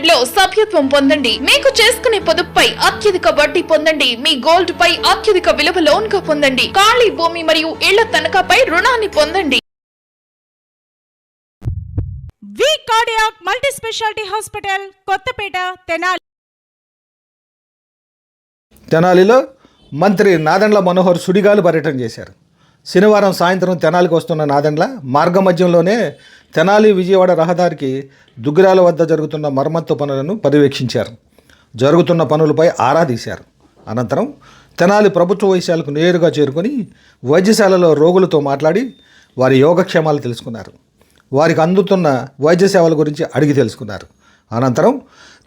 లిమిటెడ్లో సభ్యత్వం పొందండి. మీకు చేసుకునే పొదుపుపై అత్యధిక వడ్డీ పొందండి. మీ గోల్డ్ పై అత్యధిక విలువ లోన్గా పొందండి. ఖాళీ భూమి మరియు ఇళ్ళ తనఖాపై రుణాన్ని పొందండి. V cardiac multi speciality hospital Kothapeta Tenali. తెనాలిలో మంత్రి నాదెండ్ల మనోహర్ సుడిగాలు పర్యటన చేశారు. శనివారం సాయంత్రం తెనాలికి వస్తున్న నాదెండ్ల మార్గ మధ్యంలోనే తెనాలి విజయవాడ రహదారికి దుగ్గిరాల వద్ద జరుగుతున్న మరమ్మత్తు పనులను పర్యవేక్షించారు. జరుగుతున్న పనులపై ఆరా తీశారు. అనంతరం తెనాలి ప్రభుత్వ వైద్యశాలకు నేరుగా చేరుకొని వైద్యశాలలో రోగులతో మాట్లాడి వారి యోగక్షేమాలు తెలుసుకున్నారు. వారికి అందుతున్న వైద్య సేవల గురించి అడిగి తెలుసుకున్నారు. అనంతరం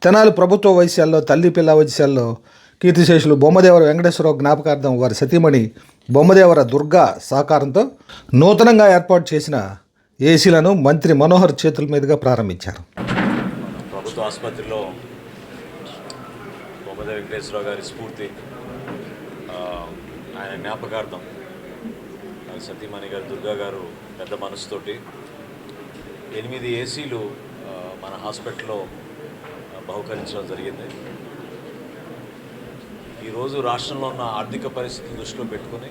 తెనాలి ప్రభుత్వ వైద్యశాలలో తల్లి పిల్ల వైద్యశాలలో కీర్తిశేషులు బొమ్మదేవర వెంకటేశ్వరరావు జ్ఞాపకార్థం వారి సతీమణి బొమ్మదేవర దుర్గా సహకారంతో నూతనంగా ఏర్పాటు చేసిన ఏసీలను మంత్రి మనోహర్ చేతుల మీదుగా ప్రారంభించారు. ప్రభుత్వ ఆసుపత్రిలో బొమ్మదేవి వెంకటేశ్వరరావు గారి స్ఫూర్తి ఆయన జ్ఞాపకార్థం సతీమణి గారు దుర్గా గారు పెద్ద మనసుతోటి ఎనిమిది ఏసీలు మన హాస్పిటల్లో బహుకరించడం జరిగింది. ఈరోజు రాష్ట్రంలో ఉన్న ఆర్థిక పరిస్థితిని దృష్టిలో పెట్టుకుని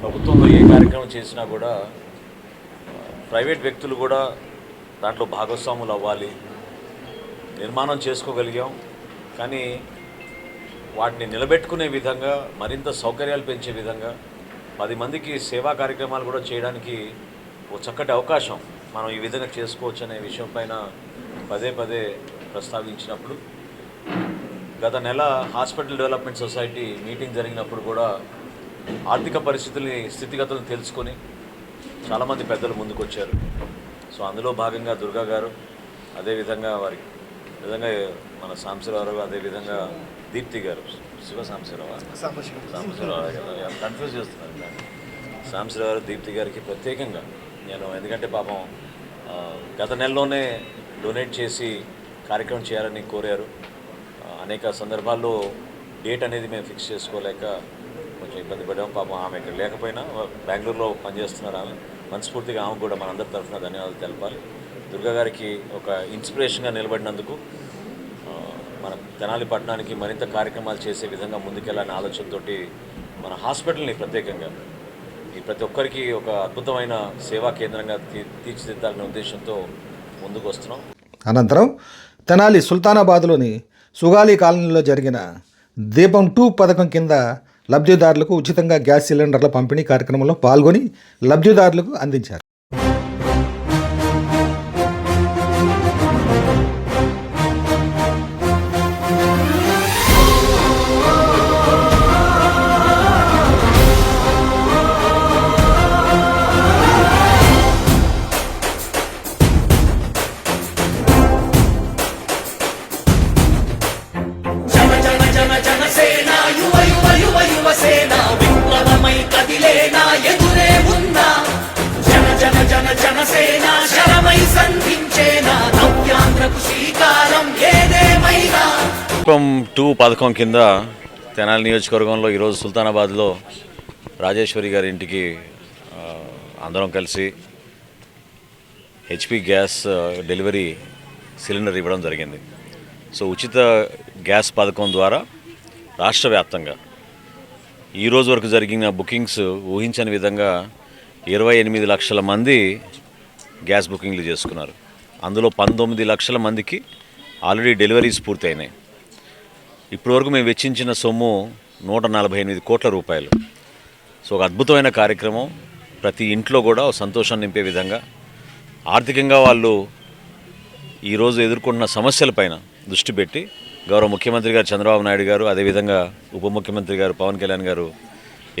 ప్రభుత్వంలో ఏ కార్యక్రమం చేసినా కూడా ప్రైవేట్ వ్యక్తులు కూడా దాంట్లో భాగస్వాములు అవ్వాలి నిర్మాణం చేసుకోగలిగాం. కానీ వాటిని నిలబెట్టుకునే విధంగా మరింత సౌకర్యాలు పెంచే విధంగా పది మందికి సేవా కార్యక్రమాలు కూడా చేయడానికి ఒక చక్కటి అవకాశం మనం ఈ విధంగా చేసుకోవచ్చు అనే విషయం పైన పదే పదే ప్రస్తావించినప్పుడు గత నెల హాస్పిటల్ డెవలప్మెంట్ సొసైటీ మీటింగ్ జరిగినప్పుడు కూడా ఆర్థిక పరిస్థితుల్ని స్థితిగతులను తెలుసుకొని చాలామంది పెద్దలు ముందుకొచ్చారు సో అందులో భాగంగా దుర్గా గారు అదేవిధంగా వారి విధంగా మన సాంబశివరావు అదేవిధంగా దీప్తి గారు శివ సాంబశివరావు సాంబశివరావు కన్ఫ్యూజ్ చేస్తున్నారు దాన్ని. సాంబశివరావు దీప్తి గారికి ప్రత్యేకంగా నేను ఎందుకంటే పాపం గత నెలలోనే డొనేట్ చేసి కార్యక్రమం చేయాలని కోరారు అనేక సందర్భాల్లో డేట్ అనేది మేము ఫిక్స్ చేసుకోలేక కొంచెం ఇబ్బంది పడ్డాం. పాపం ఆమె ఇక్కడ లేకపోయినా బెంగళూరులో పనిచేస్తున్నారు ఆమె. మనస్ఫూర్తిగా ఆమె కూడా మనందరి తరఫున ధన్యవాదాలు తెలపాలి. దుర్గా గారికి ఒక ఇన్స్పిరేషన్గా నిలబడినందుకు మన తెనాలి పట్టణానికి మరింత కార్యక్రమాలు చేసే విధంగా ముందుకెళ్ళాలనే ఆలోచనతోటి మన హాస్పిటల్ని ప్రత్యేకంగా ఈ ప్రతి ఒక్కరికి ఒక అద్భుతమైన సేవా కేంద్రంగా తీ తీర్చిదిద్దాలనే ఉద్దేశంతో ముందుకు వస్తున్నాం. అనంతరం తెనాలి సుల్తానాబాద్లోని సుగాలి కాలనీలో జరిగిన దీపం టూ పథకం కింద లబ్ధిదారులకు ఉచితంగా గ్యాస్ సిలిండర్ల పంపిణీ కార్యక్రమంలో పాల్గొని లబ్ధిదారులకు అందించారు. టూ పథకం కింద తెనాలి నియోజకవర్గంలో ఈరోజు సుల్తానాబాద్లో రాజేశ్వరి గారి ఇంటికి అందరం కలిసి హెచ్పి గ్యాస్ డెలివరీ సిలిండర్ ఇవ్వడం జరిగింది. సో ఉచిత గ్యాస్ పథకం ద్వారా రాష్ట్ర వ్యాప్తంగా ఈరోజు వరకు జరిగిన బుకింగ్స్ ఊహించని విధంగా ఇరవై ఎనిమిది లక్షల మంది గ్యాస్ బుకింగ్లు చేసుకున్నారు. అందులో పంతొమ్మిది లక్షల మందికి ఆల్రెడీ డెలివరీస్ పూర్తయినాయి. ఇప్పటివరకు మేము వెచ్చించిన సొమ్ము నూట నలభై ఎనిమిది కోట్ల రూపాయలు. సో ఒక అద్భుతమైన కార్యక్రమం. ప్రతి ఇంట్లో కూడా ఒక సంతోషం నింపే విధంగా. ఆర్థికంగా వాళ్ళు ఈరోజు ఎదుర్కొంటున్న సమస్యలపైన దృష్టి పెట్టి గౌరవ ముఖ్యమంత్రి గారు చంద్రబాబు నాయుడు గారు అదేవిధంగా ఉప ముఖ్యమంత్రి గారు పవన్ కళ్యాణ్ గారు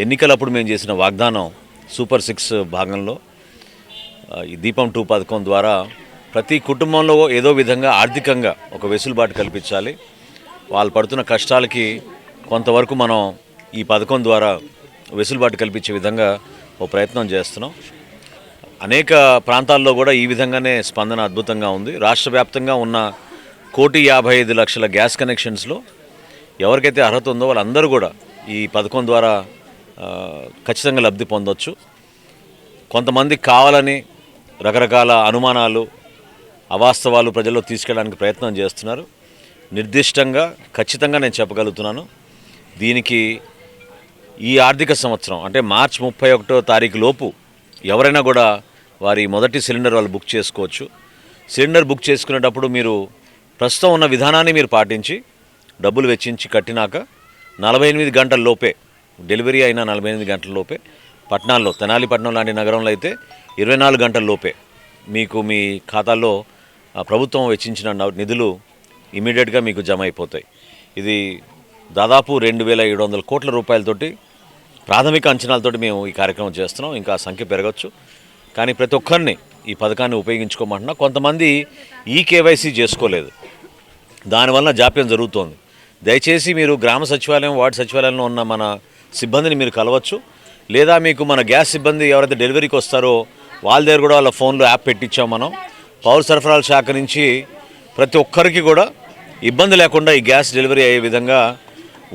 ఎన్నికలప్పుడు మేము చేసిన వాగ్దానం సూపర్ సిక్స్ భాగంలో ఈ దీపం టూ పథకం ద్వారా ప్రతి కుటుంబంలో ఏదో విధంగా ఆర్థికంగా ఒక వెసులుబాటు కల్పించాలి. వాళ్ళు పడుతున్న కష్టాలకి కొంతవరకు మనం ఈ పథకం ద్వారా వెసులుబాటు కల్పించే విధంగా ఓ ప్రయత్నం చేస్తున్నాం. అనేక ప్రాంతాల్లో కూడా ఈ విధంగానే స్పందన అద్భుతంగా ఉంది. రాష్ట్ర వ్యాప్తంగా ఉన్న కోటి యాభై ఐదు లక్షల గ్యాస్ కనెక్షన్స్లో ఎవరికైతే అర్హత ఉందో వాళ్ళందరూ కూడా ఈ పథకం ద్వారా ఖచ్చితంగా లబ్ధి పొందొచ్చు. కొంతమంది కావాలని రకరకాల అనుమానాలు అవాస్తవాలు ప్రజల్లో తీసుకెళ్ళడానికి ప్రయత్నం చేస్తున్నారు. నిర్దిష్టంగా ఖచ్చితంగా నేను చెప్పగలుగుతున్నాను. దీనికి ఈ ఆర్థిక సంవత్సరం అంటే మార్చ్ ముప్పై ఒకటో తారీఖు లోపు ఎవరైనా కూడా వారి మొదటి సిలిండర్ వాళ్ళు బుక్ చేసుకోవచ్చు. సిలిండర్ బుక్ చేసుకునేటప్పుడు మీరు ప్రస్తుతం ఉన్న విధానాన్ని మీరు పాటించి డబ్బులు వెచ్చించి కట్టినాక నలభై ఎనిమిది గంటల లోపే డెలివరీ అయిన నలభై ఎనిమిది గంటల లోపే పట్టణాల్లో తెనాలి పట్టణం లాంటి నగరంలో అయితే ఇరవై నాలుగు గంటల లోపే మీకు మీ ఖాతాల్లో ఆ, ప్రభుత్వం వెచ్చించిన నిధులు ఇమీడియట్గా మీకు జమ అయిపోతాయి ఇది దాదాపు రెండు వేల ఏడు వందల కోట్ల రూపాయలతోటి ప్రాథమిక అంచనాలతోటి మేము ఈ కార్యక్రమం చేస్తున్నాం. ఇంకా సంఖ్య పెరగచ్చు. కానీ ప్రతి ఒక్కరిని ఈ పథకాన్ని ఉపయోగించుకోమంటున్నా. కొంతమంది ఈ కేవైసీ చేసుకోలేదు. దానివల్ల జాప్యం జరుగుతోంది. దయచేసి మీరు గ్రామ సచివాలయం వార్డు సచివాలయంలో ఉన్న మన సిబ్బందిని మీరు కలవచ్చు. లేదా మీకు మన గ్యాస్ సిబ్బంది ఎవరైతే డెలివరీకి వస్తారో వాళ్ళ దగ్గర కూడా వాళ్ళ ఫోన్లో యాప్ పెట్టించాం మనం. పౌర సరఫరాల శాఖ నుంచి ప్రతి ఒక్కరికి కూడా ఇబ్బంది లేకుండా ఈ గ్యాస్ డెలివరీ అయ్యే విధంగా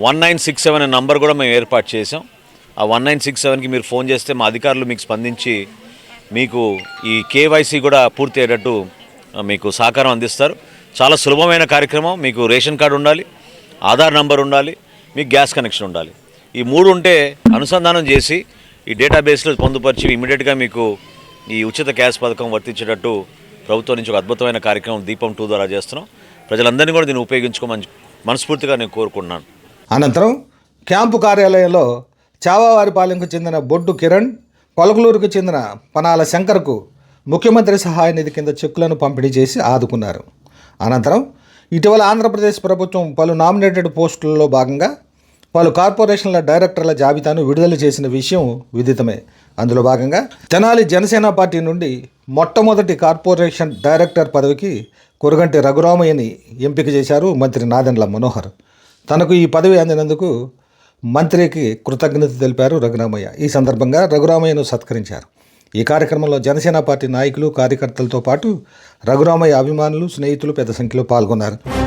వన్ నైన్ సిక్స్ సెవెన్ అనే నంబర్ కూడా మేము ఏర్పాటు చేసాం ఆ వన్ నైన్ సిక్స్ సెవెన్కి మీరు ఫోన్ చేస్తే మా అధికారులు మీకు స్పందించి మీకు ఈ కేవైసీ కూడా పూర్తి అయ్యేటట్టు మీకు సహకారం అందిస్తారు. చాలా సులభమైన కార్యక్రమం. మీకు రేషన్ కార్డు ఉండాలి ఆధార్ నంబర్ ఉండాలి మీకు గ్యాస్ కనెక్షన్ ఉండాలి. ఈ మూడు ఉంటే అనుసంధానం చేసి ఈ డేటాబేస్లో పొందుపరిచి ఇమీడియట్గా మీకు ఈ ఉచిత గ్యాస్ పథకం వర్తించేటట్టు ప్రభుత్వం నుంచి ఒక అద్భుతమైన కార్యక్రమం దీపం టూ ద్వారా చేస్తున్నాం. ప్రజలందరినీ కూడా దీన్ని ఉపయోగించుకోమని మనస్ఫూర్తిగా నేను కోరుకున్నాను అనంతరం క్యాంపు కార్యాలయంలో చావావారిపాలెంకు చెందిన బొడ్డు కిరణ్ కొలగలూరుకు చెందిన పనాల శంకర్కు ముఖ్యమంత్రి సహాయ నిధి కింద చెక్కులను పంపిణీ చేసి ఆదుకున్నారు. అనంతరం ఇటీవల ఆంధ్రప్రదేశ్ ప్రభుత్వం పలు నామినేటెడ్ పోస్టులలో భాగంగా పలు కార్పొరేషన్ల డైరెక్టర్ల జాబితాను విడుదల చేసిన విషయం విదితమే. అందులో భాగంగా తెనాలి జనసేన పార్టీ నుండి మొట్టమొదటి కార్పొరేషన్ డైరెక్టర్ పదవికి కురగంటి రఘురామయ్యని ఎంపిక చేశారు మంత్రి నాదెండ్ల మనోహర్. తనకు ఈ పదవి అందినందుకు మంత్రికి కృతజ్ఞత తెలిపారు రఘురామయ్య. ఈ సందర్భంగా రఘురామయ్యను సత్కరించారు. ఈ కార్యక్రమంలో జనసేన పార్టీ నాయకులు కార్యకర్తలతో పాటు రఘురామయ్య అభిమానులు స్నేహితులు పెద్ద సంఖ్యలో పాల్గొన్నారు.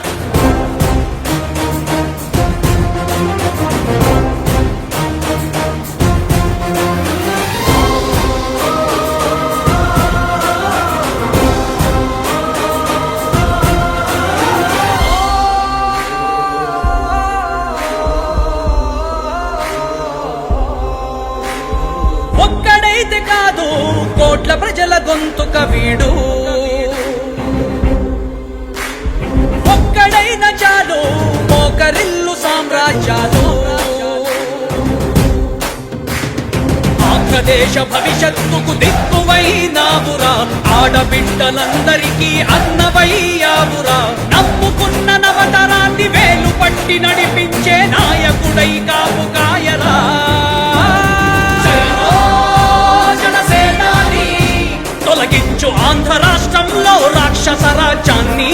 ఆంధ్రదేశ భవిష్యత్తుకు దిక్కువైనావురా ఆడబిడ్డలందరికీ అన్నవయ్యావురా నమ్ముకున్న నవతరాన్ని వేలు పట్టి నడిపించే నాయకుడై కాపు కాయరా. తొలగించు ఆంధ్ర రాష్ట్రంలో రాక్షస రాజ్యాన్ని.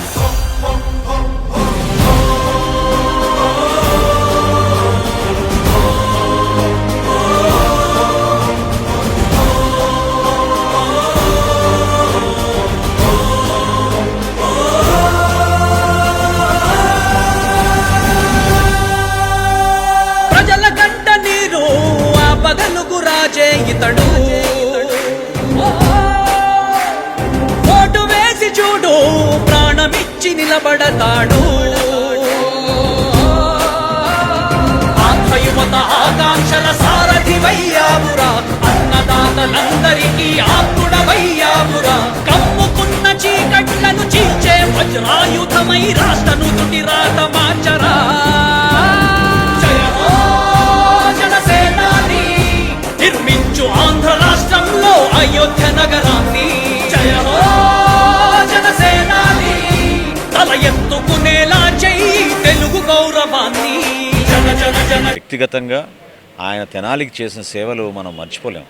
ప్రాణమిచ్చి నిలబడతాడు. ఆత్మయువత ఆకాంక్షల సారథివయ్యాబురా అన్నదాతలందరికీ ఆకుడవయ్యావురా కమ్ముకున్న చీకట్లను చీల్చే వజ్రాయుధమై రాష్ట్రను తుటి మార్చరా. నిర్మించు ఆంధ్ర రాష్ట్రంలో అయోధ్య నగరాన్ని. జయ ఎత్తుకునేలా చెయ్యి తెలుగు గౌరవాన్ని. వ్యక్తిగతంగా ఆయన తెనాలికి చేసిన సేవలు మనం మర్చిపోలేం.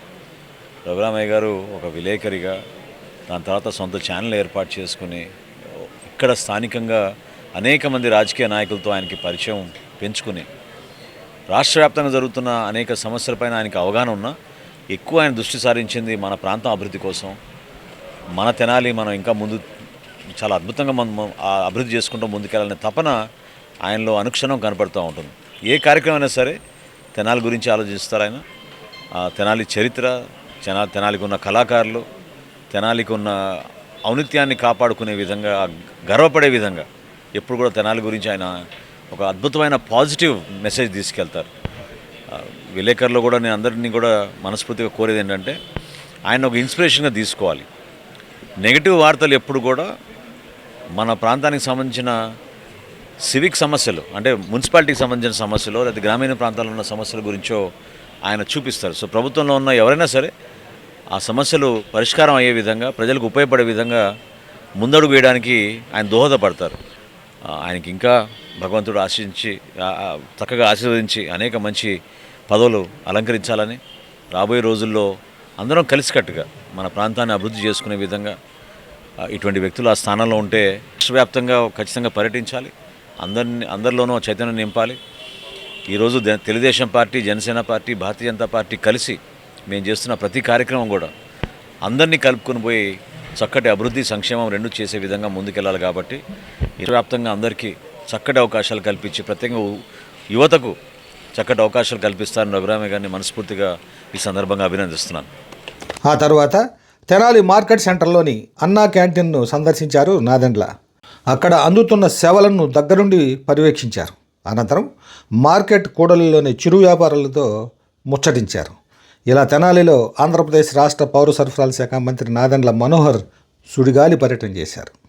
రఘురామయ్య గారు ఒక విలేకరిగా దాని తర్వాత సొంత ఛానల్ ఏర్పాటు చేసుకుని ఇక్కడ స్థానికంగా అనేక మంది రాజకీయ నాయకులతో ఆయనకి పరిచయం పెంచుకుని రాష్ట్ర వ్యాప్తంగా జరుగుతున్న అనేక సమస్యలపైన ఆయనకి అవగాహన ఉన్నా ఎక్కువ ఆయన దృష్టి సారించింది మన ప్రాంతం అభివృద్ధి కోసం. మన తెనాలి మనం ఇంకా ముందు చాలా అద్భుతంగా మనం అభివృద్ధి చేసుకుంటూ ముందుకెళ్ళాలనే తపన ఆయనలో అనుక్షణం కనపడుతూ ఉంటుంది. ఏ కార్యక్రమం అయినా సరే తెనాలి గురించి ఆలోచిస్తారు ఆయన. ఆ తెనాలి చరిత్ర తెనా తెనాలికి ఉన్న కళాకారులు తెనాలికి ఉన్న ఔనిత్యాన్ని కాపాడుకునే విధంగా గర్వపడే విధంగా ఎప్పుడు కూడా తెనాలి గురించి ఆయన ఒక అద్భుతమైన పాజిటివ్ మెసేజ్ తీసుకెళ్తారు. విలేకరులు కూడా నేను అందరినీ కూడా మనస్ఫూర్తిగా కోరేది ఏంటంటే ఆయన ఒక ఇన్స్పిరేషన్గా తీసుకోవాలి. నెగిటివ్ వార్తలు ఎప్పుడు కూడా మన ప్రాంతానికి సంబంధించిన సివిక్ సమస్యలు అంటే మున్సిపాలిటీకి సంబంధించిన సమస్యలు లేదా గ్రామీణ ప్రాంతాల్లో ఉన్న సమస్యల గురించో ఆయన చూపిస్తారు. సో ప్రభుత్వంలో ఉన్న ఎవరైనా సరే ఆ సమస్యలు పరిష్కారం అయ్యే విధంగా ప్రజలకు ఉపయోగపడే విధంగా ముందడుగు వేయడానికి ఆయన దోహదపడతారు. ఆయనకి ఇంకా భగవంతుడు ఆశించి చక్కగా ఆశీర్వదించి అనేక మంచి పదవులు అలంకరించాలని రాబోయే రోజుల్లో అందరం కలిసికట్టుగా మన ప్రాంతాన్ని అభివృద్ధి చేసుకునే విధంగా ఇటువంటి వ్యక్తులు ఆ స్థానంలో ఉంటే రాష్ట్రవ్యాప్తంగా ఖచ్చితంగా పర్యటించాలి. అందరిని అందరిలోనూ చైతన్యం నింపాలి. ఈరోజు Telugu Desam party Janasena party Bharatiya Janata party కలిసి మేము చేస్తున్న ప్రతి కార్యక్రమం కూడా అందరినీ కలుపుకొని పోయి చక్కటి అభివృద్ధి సంక్షేమం రెండు చేసే విధంగా ముందుకెళ్ళాలి కాబట్టి వ్యాప్తంగా అందరికీ చక్కటి అవకాశాలు కల్పించి ప్రత్యేకంగా యువతకు చక్కటి అవకాశాలు కల్పిస్తారని రఘురామయ్య గారిని మనస్ఫూర్తిగా ఈ సందర్భంగా అభినందిస్తున్నాను. ఆ తర్వాత తెనాలి మార్కెట్ సెంటర్లోని అన్నా క్యాంటీన్ను సందర్శించారు నాదెండ్ల. అక్కడ అందుతున్న సేవలను దగ్గరుండి పర్యవేక్షించారు. అనంతరం మార్కెట్ కూడలిలోని చిరు వ్యాపారులతో ముచ్చటించారు. ఇలా తెనాలిలో ఆంధ్రప్రదేశ్ రాష్ట్ర పౌర సరఫరాల శాఖ మంత్రి నాదెండ్ల మనోహర్ సుడిగాలి పర్యటన చేశారు.